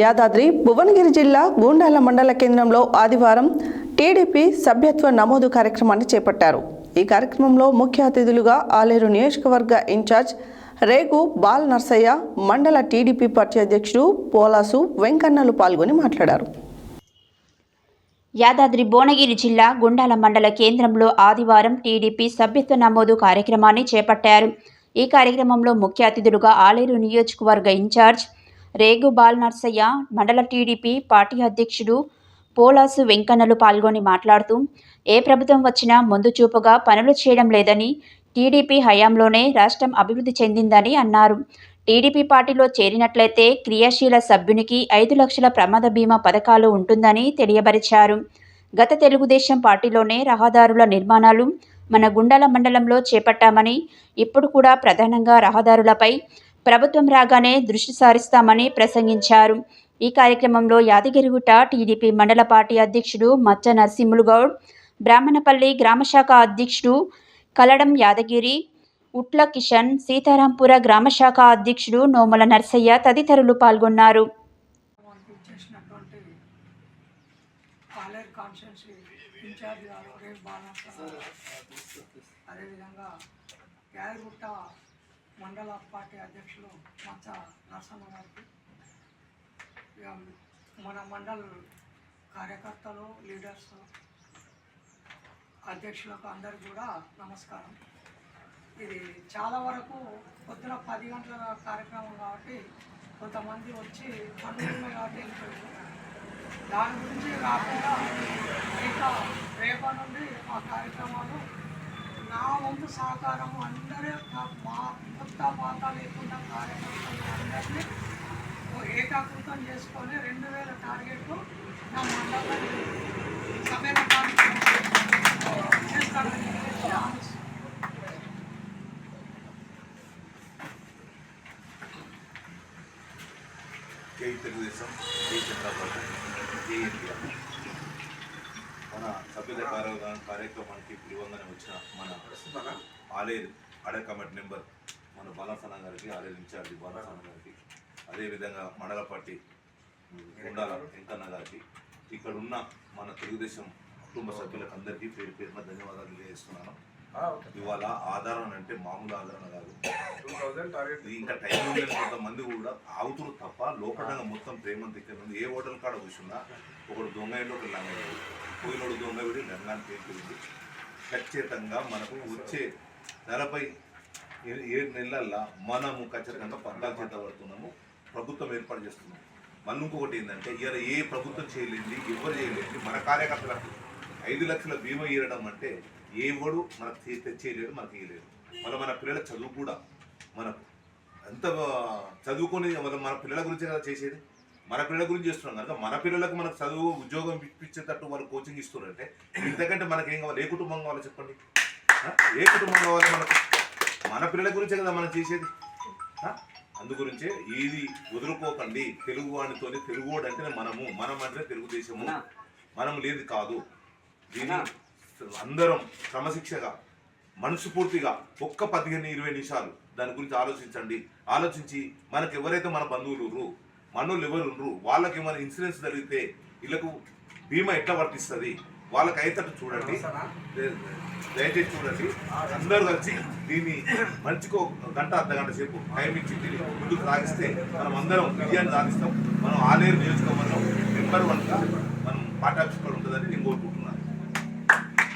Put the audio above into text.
యాదాద్రి భువనగిరి జిల్లా గూండాల మండల కేంద్రంలో ఆదివారం టీడీపీ సభ్యత్వ నమోదు కార్యక్రమాన్ని చేపట్టారు. ఈ కార్యక్రమంలో ముఖ్య అతిథులుగా ఆలేరు నియోజకవర్గ ఇన్ఛార్జ్ రేగు బాల్ నర్సయ్య మండల టీడీపీ పార్టీ అధ్యక్షుడు పోలాసు వెంకన్నలు పాల్గొని మాట్లాడారు. యాదాద్రి భువనగిరి జిల్లా గుండాల మండల కేంద్రంలో ఆదివారం టీడీపీ సభ్యత్వ నమోదు కార్యక్రమాన్ని చేపట్టారు. ఈ కార్యక్రమంలో ముఖ్య అతిథులుగా ఆలేరు నియోజకవర్గ ఇన్ఛార్జ్ రేగు బాల్ నర్సయ్య మండల టీడీపీ పార్టీ అధ్యక్షుడు పోలాసు వెంకన్నలు పాల్గొని మాట్లాడుతూ ఏ ప్రభుత్వం వచ్చినా ముందు చూపుగా పనులు చేయడం లేదని టీడీపీ హయాంలోనే రాష్ట్రం అభివృద్ధి చెందిందని అన్నారు. టీడీపీ పార్టీలో చేరినట్లయితే క్రియాశీల సభ్యునికి ఐదు లక్షల ప్రమాద బీమా పథకాలు ఉంటుందని తెలియబరిచారు. గత తెలుగుదేశం పార్టీలోనే రహదారుల నిర్మాణాలు మన గుండాల మండలంలో చేపట్టామని ఇప్పుడు కూడా ప్రధానంగా రహదారులపై ప్రభుత్వం రాగానే దృష్టి సారిస్తామని ప్రసంగించారు. ఈ కార్యక్రమంలో యాదగిరిగుట్ట టీడీపీ మండల పార్టీ అధ్యక్షుడు మచ్చ నరసింహులుగౌడ్ బ్రాహ్మణపల్లి గ్రామశాఖ అధ్యక్షుడు కలడం యాదగిరి ఉట్ల కిషన్ సీతారాంపుర గ్రామశాఖ అధ్యక్షుడు నోమల నర్సయ్య తదితరులు పాల్గొన్నారు. ఇన్ఛార్జ్ గారు రేపు అదేవిధంగా మండల పార్టీ అధ్యక్షులు మచ్చ నరసమ్మ గారికి మన మండల్ కార్యకర్తలు లీడర్స్ అధ్యక్షులకు అందరికీ కూడా నమస్కారం. ఇది చాలా వరకు పొద్దున పది గంటల కార్యక్రమం కాబట్టి కొంతమంది వచ్చి పనులు కాబట్టి వెళ్ళిపోయారు. దాని గురించి కాకుండా ఇంకా రేపటి నుండి మా కార్యక్రమాలు నా వంతు సహకారం అందరూ మా కొత్త పాత లేకుండా కార్యకర్తలు అందరినీ ఏకాకృతం చేసుకొని రెండు వేల టార్గెట్ నా మండలంలో సమైన కార్యక్రమం చేస్తానని చెప్పేసి ఆశిస్తున్నాను. జై తెలుగుదేశం జై చంద్రబాబు జై ఎన్టీఆర్ మన సభ్యత కార్య కార్యక్రమానికి పిలువంగానే వచ్చిన మన ఆలేరు అడే కమిటీ నెంబర్ మన బాలసన గారికి ఆలేరు ఇన్ఛార్జి బాలసన గారికి అదేవిధంగా మండల పార్టీ ఉండాల వెంకన్న గారికి ఇక్కడ ఉన్న మన తెలుగుదేశం కుటుంబ సభ్యులకు అందరికీ పేరు పేరున ధన్యవాదాలు తెలియజేస్తున్నాను. ఇవాళ ఆదరణ అంటే మామూలు ఆదరణ కాదు. ఇంకా టైం కొంతమంది కూడా ఆవుతురు తప్ప లోపలంగా మొత్తం ప్రేమ దగ్గర ఉంది. ఏ హోటల్ కాడ కూర్చున్నా ఒకడు దొంగ ఇంట్లో ఒకటి లంగ పోయినోడు దొంగ విడి లంగాన్ని పేరుకుంది ఖచ్చితంగా మనకు వచ్చే ఏ- ఏడు నెలల్లో మనము ఖచ్చితంగా పద్నాలుగు చేత ప్రభుత్వం ఏర్పాటు చేస్తున్నాము మళ్ళీ ఇంకొకటి ఏంటంటే ఇవాళ ఏ ప్రభుత్వం చేయలేంది ఎవరు చేయలేంది మన కార్యకర్తలకు ఐదు లక్షల బీమా ఇవ్వడం అంటే ఏ ఓడు మనకు తెచ్చేయలేడు మనకి ఇవ్వలేడు. మళ్ళీ మన పిల్లల చదువు కూడా మనకు అంత చదువుకొని మన మన పిల్లల గురించి కదా చేసేది? మన పిల్లల గురించి చేస్తున్నాం కనుక మన పిల్లలకు మనకు చదువు ఉద్యోగం ఇప్పించేటట్టు వాళ్ళు కోచింగ్ ఇస్తున్నారంటే ఇంతకంటే మనకేం కావాలి? ఏ కుటుంబం కావాలి చెప్పండి? ఏ కుటుంబం కావాలి మనకు? మన పిల్లల గురించే కదా మనం చేసేది? ఆ? అందు గురించే ఇది వదులుకోకండి. తెలుగు వాడితోనే తెలుగువాడు అంటే మనము. మనం అంటే తెలుగుదేశము మనం లేదు కాదు. దీన్ని అందరం క్రమశిక్షగా మనస్ఫూర్తిగా ఒక్క పదిహేను ఇరవై నిమిషాలు దాని గురించి ఆలోచించండి. ఆలోచించి మనకు ఎవరైతే మన బంధువులు ఉర్రు మనోళ్ళు ఎవరు ఉండరు వాళ్ళకి ఏమైనా ఇన్సూరెన్స్ జరిగితే వీళ్ళకు బీమా ఎట్లా వర్తిస్తుంది? వాళ్ళకి అయ్యేటట్టు చూడండి. దయచేసి చూడండి. అందరూ కలిసి దీన్ని మంచికో గంట అర్ధ గంట సేపు టైం ఇచ్చి దీన్ని ముందుకు సాగిస్తే మనం అందరం విజయాన్ని సాధిస్తాం మనం ఆలేరు నియోజకవర్గం నెంబర్ వన్గా మనం కూడా ఉంటుందని